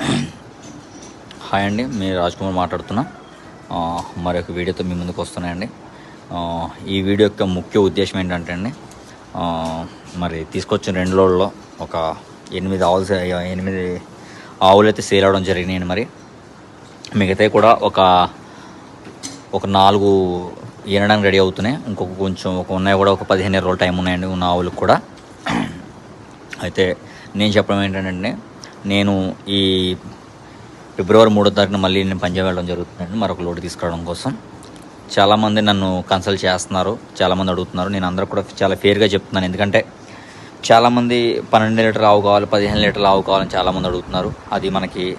Hi అండి మీ రాజ్ కుమార్ మాట్లాడుతున్నా. ఆ, మరొక వీడియోతో మీ ముందుకు వస్తున్నాయండి. ఈ వీడియో యొక్క ముఖ్య ఉద్దేశం ఏంటంటే అండి మరి తీసుకొచ్చిన రెండు రోజుల్లో ఒక ఎనిమిది ఆవులు ఎనిమిది ఆవులు అయితే సేల్ అవడం జరిగినాయండి మరి. మిగతాయి కూడా ఒక ఒక నాలుగు ఈనడానికి రెడీ అవుతున్నాయి. ఇంకొక కొంచెం ఒక ఉన్నాయి కూడా ఒక పదిహేను రోజులు టైం ఉన్నాయండి ఉన్న ఆవులకు కూడా. అయితే నేను చెప్పడం ఏంటంటే నేను ఈ ఫిబ్రవరి మూడో తారీఖున మళ్ళీ నేను పంజాబ్ వెళ్ళడం జరుగుతుందండి. మరొక లోటు తీసుకురావడం కోసం. చాలామంది నన్ను కన్సల్ట్ చేస్తున్నారు. చాలామంది అడుగుతున్నారు. నేను అందరూ కూడా చాలా ఫేర్గా చెప్తున్నాను. ఎందుకంటే చాలామంది పన్నెండు లీటర్ ఆవు కావాలి పదిహేను లీటర్లు ఆవు కావాలని చాలామంది అడుగుతున్నారు. అది మనకి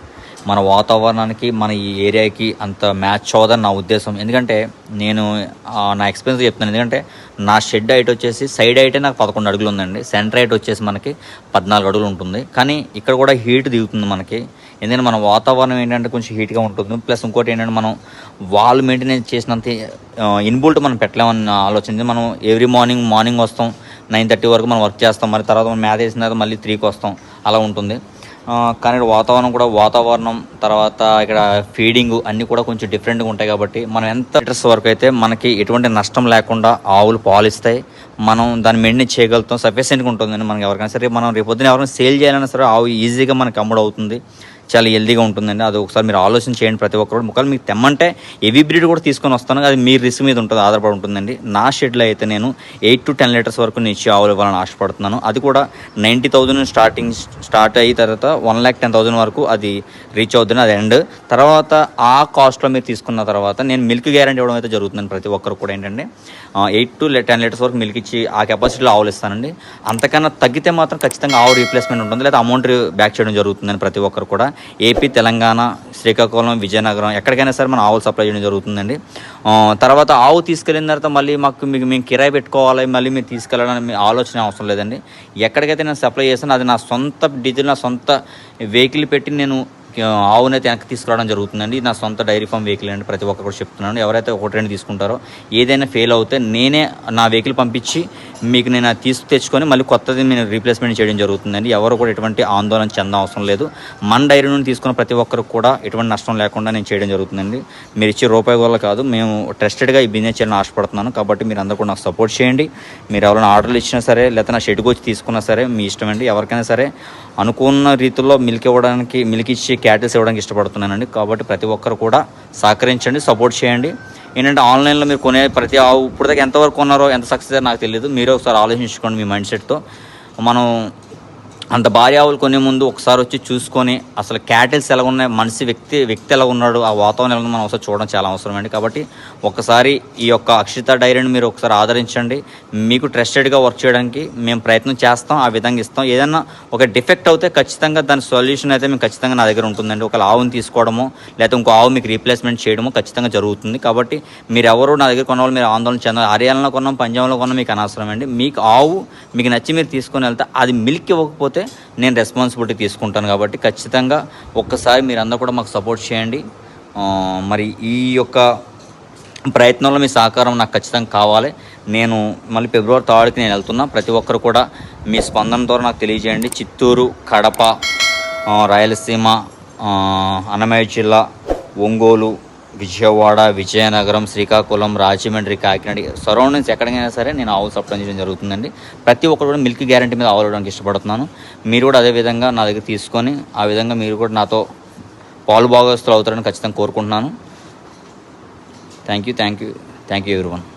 మన వాతావరణానికి మన ఈ ఏరియాకి అంత మ్యాచ్ అవ్వదని నా ఉద్దేశం. ఎందుకంటే నేను నా ఎక్స్పీరియన్స్ చెప్తున్నాను. ఎందుకంటే నా షెడ్ హైట్ వచ్చేసి సైడ్ హైటే నాకు పదకొండు అడుగులు ఉందండి. సెంటర్ హైట్ వచ్చేసి మనకి పద్నాలుగు అడుగులు ఉంటుంది. కానీ ఇక్కడ కూడా హీట్ దిగుతుంది మనకి. ఎందుకంటే మన వాతావరణం ఏంటంటే కొంచెం హీట్గా ఉంటుంది. ప్లస్ ఇంకోటి ఏంటంటే మనం వాల్ మెయింటెనెన్స్ చేసినంత ఇన్బుల్ట్ మనం పెట్టలేమని ఆలోచన. మనం ఎవ్రీ మార్నింగ్ మార్నింగ్ వస్తాం. నైన్ థర్టీ వరకు మనం వర్క్ చేస్తాం. మరి తర్వాత మనం మ్యాథ్ వేసిన తర్వాత మళ్ళీ త్రీకి వస్తాం. అలా ఉంటుంది. కానీ ఇక్కడ వాతావరణం కూడా వాతావరణం తర్వాత ఇక్కడ ఫీడింగ్ అన్నీ కూడా కొంచెం డిఫరెంట్గా ఉంటాయి కాబట్టి మనం ఎంత లీటర్స్ వరకు అయితే మనకి ఎటువంటి నష్టం లేకుండా ఆవులు పాలు ఇస్తాయి మనం దాన్ని మెయింటైన్ చేయగలుగుతాం. సఫిషియెంట్గా ఉంటుందండి మనకి ఎవరికైనా సరే మనం రేపొద్దున ఎవరైనా సేల్ చేయాలన్నా సరే ఆవు ఈజీగా మనకి అమ్ముడు అవుతుంది చాలా హెల్దీగా ఉంటుందండి. అది ఒకసారి మీరు ఆలోచన చేయండి ప్రతి ఒక్కరు. ఒకవేళ మీకు తెమ్మంటే ఎవీ బ్రీడ్ కూడా తీసుకొని వస్తాను. అది మీ రిస్క్ మీద ఉంటుంది ఆధారపడి ఉంటుందండి. నా షెడ్లో అయితే నేను ఎయిట్ టు టెన్ లీటర్స్ వరకు నేను ఇచ్చి ఆవులు ఇవ్వాలని ఆశపడుతున్నాను. అది కూడా నైంటీ థౌజండ్ స్టార్టింగ్ స్టార్ట్ అయిన తర్వాత వన్ ల్యాక్ టెన్ థౌసండ్ వరకు అది రీచ్ అవుతుంది అది ఎండ్. తర్వాత ఆ కాస్ట్లో మీరు తీసుకున్న తర్వాత నేను మిల్క్ గ్యారంటీ ఇవ్వడం అయితే జరుగుతుందండి ప్రతి ఒక్కరు కూడా ఏంటంటే. ఎయిట్ టు టెన్ లీటర్స్ వరకు మిల్క్ ఇచ్చి ఆ కెపాసిటీలో ఆవులు ఇస్తానండి. అంతకన్నా తగ్గితే మాత్రం ఖచ్చితంగా ఆవు రీప్లేస్మెంట్ ఉంటుంది లేదా అమౌంట్ బ్యాక్ చేయడం జరుగుతుందని ప్రతి ఒక్కరు కూడా. ఏపీ తెలంగాణ శ్రీకాకుళం విజయనగరం ఎక్కడికైనా సరే మనం ఆవులు సప్లై చేయడం జరుగుతుందండి. తర్వాత ఆవు తీసుకెళ్ళిన తర్వాత మళ్ళీ మాకు మీకు మేము కిరాయి పెట్టుకోవాలి మళ్ళీ మీరు తీసుకెళ్ళడానికి మీ ఆలోచన అవసరం లేదండి. ఎక్కడికైతే నేను సప్లై చేస్తానో అది నా సొంత డీజిల్ నా సొంత వెహికల్ పెట్టి నేను ఆవునైతే వెనక్కి తీసుకురావడం జరుగుతుందండి. నా సొంత డైరీ ఫామ్ వెహికల్ అండి ప్రతి ఒక్కరు కూడా చెప్తున్నాను ఎవరైతే ఒకటి రెండు తీసుకుంటారో ఏదైనా ఫెయిల్ అవుతే నేనే నా వెహికల్ పంపించి మీకు నేను అది తీసుకు తెచ్చుకొని మళ్ళీ కొత్తది నేను రీప్లేస్మెంట్ చేయడం జరుగుతుందండి. ఎవరు కూడా ఎటువంటి ఆందోళన చెందడం అవసరం లేదు. మన డైరీ నుండి తీసుకున్న ప్రతి ఒక్కరికి కూడా ఎటువంటి నష్టం లేకుండా నేను చేయడం జరుగుతుందండి. మీరు ఇచ్చే రూపాయి వల్ల కాదు మేము ట్రస్టెడ్గా ఈ బిజినెస్ చేయాలని ఆశపడుతున్నాను. కాబట్టి మీరు అందరూ కూడా నాకు సపోర్ట్ చేయండి. మీరు ఎవరైనా ఆర్డర్లు ఇచ్చినా సరే లేకపోతే నా షెడ్కి వచ్చి తీసుకున్నా సరే మీ ఇష్టం అండి. ఎవరికైనా సరే అనుకున్న రీతిలో మిల్క్ ఇవ్వడానికి మిల్క్ ఇచ్చి క్యాటిల్స్ ఇవ్వడానికి ఇష్టపడుతున్నానండి. కాబట్టి ప్రతి ఒక్కరు కూడా సహకరించండి సపోర్ట్ చేయండి. ఏంటంటే ఆన్లైన్లో మీరు కొనే ప్రతి ఆవు ఇప్పుడు దాకా ఎంతవరకు కొన్నారో ఎంత సక్సెస్ నాకు తెలియదు మీరే ఒకసారి ఆలోచించుకోండి మీ మైండ్ సెట్తో మనం అంత భారీ ఆవులు కొనే ముందు ఒకసారి వచ్చి చూసుకొని అసలు క్యాటిల్స్ ఎలా ఉన్నాయి మనిషి వ్యక్తి వ్యక్తి ఎలా ఉన్నాడు ఆ వాతావరణం ఎలా మనం ఒకసారి చూడడం చాలా అవసరం అండి. కాబట్టి ఒకసారి ఈ యొక్క అక్షిత డైరీని మీరు ఒకసారి ఆదరించండి. మీకు ట్రస్టెడ్గా వర్క్ చేయడానికి మేము ప్రయత్నం చేస్తాం ఆ విధంగా ఇస్తాం. ఏదైనా ఒక డిఫెక్ట్ అయితే ఖచ్చితంగా దాని సొల్యూషన్ అయితే మేము ఖచ్చితంగా నా దగ్గర ఉంటుందండి. ఒక ఆవుని తీసుకోవడమో లేకపోతే ఇంకో ఆవు మీకు రీప్లేస్మెంట్ చేయడమో ఖచ్చితంగా జరుగుతుంది. కాబట్టి మీరు ఎవరు నా దగ్గర కొన్న మీరు ఆందోళన చెందాలి. హర్యానాలో కొన్నాం పంజాబ్లో కొన్నాం మీకు అనవసరం అండి. మీకు ఆవు మీకు నచ్చి మీరు తీసుకొని వెళ్తే అది మిల్క్ ఇవ్వకపోతే నేను రెస్పాన్సిబిలిటీ తీసుకుంటాను కాబట్టి ఖచ్చితంగా ఒక్కసారి మీరందరూ కూడా మాకు సపోర్ట్ చేయండి. మరి ఈ యొక్క ప్రయత్నంలో మీ సహకారం నాకు ఖచ్చితంగా కావాలి. నేను మళ్ళీ ఫిబ్రవరి థర్డ్కి నేను వెళ్తున్నా. ప్రతి ఒక్కరు కూడా మీ స్పందన ద్వారా నాకు తెలియజేయండి. చిత్తూరు కడప రాయలసీమ అన్నమయ్య జిల్లా ఒంగోలు విజయవాడ విజయనగరం శ్రీకాకుళం రాజమండ్రి కాకినాడ సరౌండింగ్స్ ఎక్కడికైనా సరే నేను ఆవులు సప్లై చేయడం జరుగుతుందండి. ప్రతి ఒక్కరు కూడా మిల్క్ గ్యారంటీ మీద ఆవులు ఇవ్వడానికి ఇష్టపడుతున్నాను. మీరు కూడా అదే విధంగా నా దగ్గర తీసుకొని ఆ విధంగా మీరు కూడా నాతో పాలు భాగస్తులు అవుతారని ఖచ్చితంగా కోరుకుంటున్నాను. Thank you thank you thank you ఎవరి